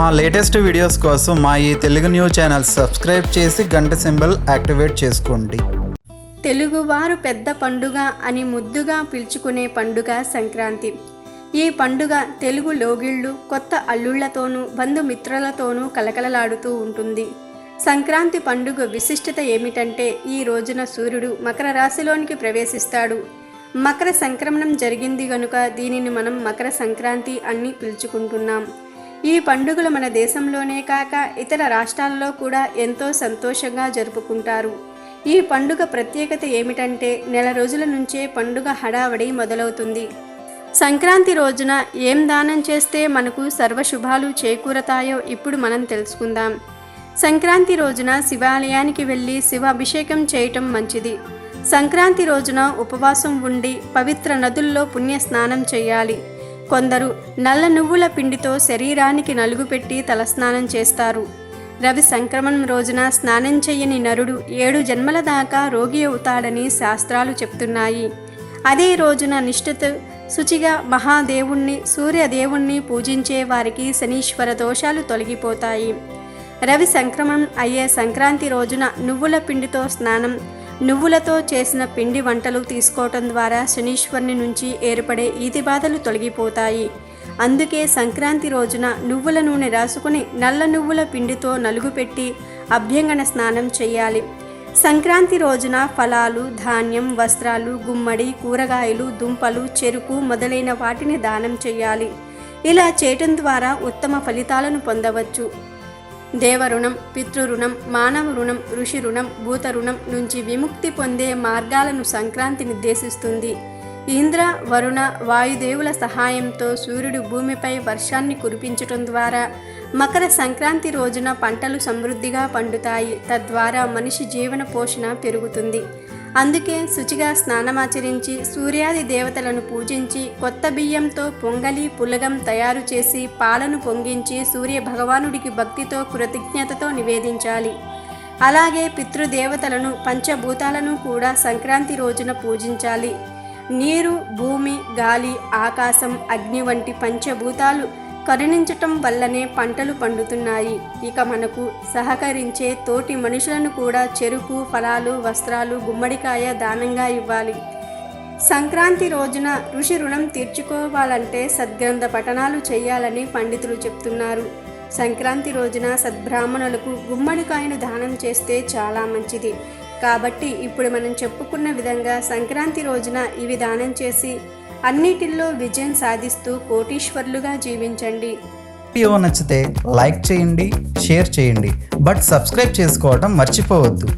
మా latest videos కోసం మా ఈ తెలుగు న్యూస్ ఛానల్ సబ్స్క్రైబ్ చేసి గంట సింబల్ యాక్టివేట్ చేసుకోండి. తెలుగువారు పెద్ద పండుగ అని ముద్దుగా పిలుచుకునే పండుగ సంక్రాంతి. ఈ పండుగ తెలుగు లోగిళ్ళు కొత్త అల్లుళ్ళతోనూ బంధుమిత్రులతోనూ కలకలలాడుతూ ఉంటుంది. సంక్రాంతి పండుగ విశిష్టత ఏమిటంటే ఈ రోజున సూర్యుడు మకర రాశిలోనికి ప్రవేశిస్తాడు. మకర సంక్రమణం జరిగింది గనుక దీనిని మనం మకర సంక్రాంతి అని పిలుచుకుంటున్నాం. ఈ పండుగలు మన దేశంలోనే కాక ఇతర రాష్ట్రాల్లో కూడా ఎంతో సంతోషంగా జరుపుకుంటారు. ఈ పండుగ ప్రత్యేకత ఏమిటంటే నెల రోజుల నుంచే పండుగ హడావడి మొదలవుతుంది. సంక్రాంతి రోజున ఏం దానం చేస్తే మనకు సర్వశుభాలు చేకూరతాయో ఇప్పుడు మనం తెలుసుకుందాం. సంక్రాంతి రోజున శివాలయానికి వెళ్ళి శివాభిషేకం చేయటం మంచిది. సంక్రాంతి రోజున ఉపవాసం ఉండి పవిత్ర నదుల్లో పుణ్య స్నానం చేయాలి. కొందరు నల్ల నువ్వుల పిండితో శరీరానికి నలుగు పెట్టి తలస్నానం చేస్తారు. రవి సంక్రమణం రోజున స్నానం చెయ్యని నరుడు ఏడు జన్మల దాకా రోగి అవుతాడని శాస్త్రాలు చెప్తున్నాయి. అదే రోజున నిష్ఠత శుచిగా మహాదేవుణ్ణి సూర్యదేవుణ్ణి పూజించే వారికి శనీశ్వర దోషాలు తొలగిపోతాయి. రవి సంక్రమణం అయ్యే సంక్రాంతి రోజున నువ్వుల పిండితో స్నానం నువ్వులతో చేసిన పిండి వంటలు తీసుకోవటం ద్వారా శనీశ్వరుని నుంచి ఏర్పడే ఈతి బాధలు తొలగిపోతాయి. అందుకే సంక్రాంతి రోజున నువ్వుల నూనె రాసుకుని నల్ల నువ్వుల పిండితో నలుగు పెట్టి అభ్యంగన స్నానం చేయాలి సంక్రాంతి రోజున ఫలాలు ధాన్యం వస్త్రాలు గుమ్మడి కూరగాయలు దుంపలు చెరుకు మొదలైన వాటిని దానం చేయాలి ఇలా చేయటం ద్వారా ఉత్తమ ఫలితాలను పొందవచ్చు. దేవరుణం పితృరుణం మానవ రుణం ఋషి రుణం భూత రుణం నుంచి విముక్తి పొందే మార్గాలను సంక్రాంతి నిర్దేశిస్తుంది. ఇంద్ర వరుణ వాయుదేవుల సహాయంతో సూర్యుడు భూమిపై వర్షాన్ని కురిపించటం ద్వారా మకర సంక్రాంతి రోజున పంటలు సమృద్ధిగా పండుతాయి. తద్వారా మనిషి జీవన పోషణ పెరుగుతుంది. అందుకే శుచిగా స్నానమాచరించి సూర్యాది దేవతలను పూజించి కొత్త బియ్యంతో పొంగలి పులగం తయారు చేసి పాలను పొంగించి సూర్య భగవానుడికి భక్తితో కృతజ్ఞతతో నివేదించాలి. అలాగే పితృదేవతలను పంచభూతాలను కూడా సంక్రాంతి రోజున పూజించాలి. నీరు భూమి గాలి ఆకాశం అగ్ని వంటి పంచభూతాలు కరుణించటం వల్లనే పంటలు పండుతున్నాయి. ఇక మనకు సహకరించే తోటి మనుషులను కూడా చెరుకు ఫలాలు వస్త్రాలు గుమ్మడికాయ దానంగా ఇవ్వాలి. సంక్రాంతి రోజున ఋషి రుణం తీర్చుకోవాలంటే సద్గ్రంథ పఠనాలు చేయాలని పండితులు చెప్తున్నారు. సంక్రాంతి రోజున సద్బ్రాహ్మణులకు గుమ్మడికాయను దానం చేస్తే చాలా మంచిది. కాబట్టి ఇప్పుడు మనం చెప్పుకున్న విధంగా సంక్రాంతి రోజున ఇవి దానం చేసి అన్నిటిల్లో విజయం సాధిస్తూ కోటీశ్వర్లుగా జీవించండి. వీడియో నచ్చితే లైక్ చేయండి షేర్ చేయండి. బట్ సబ్స్క్రైబ్ చేసుకోవడం మర్చిపోవద్దు.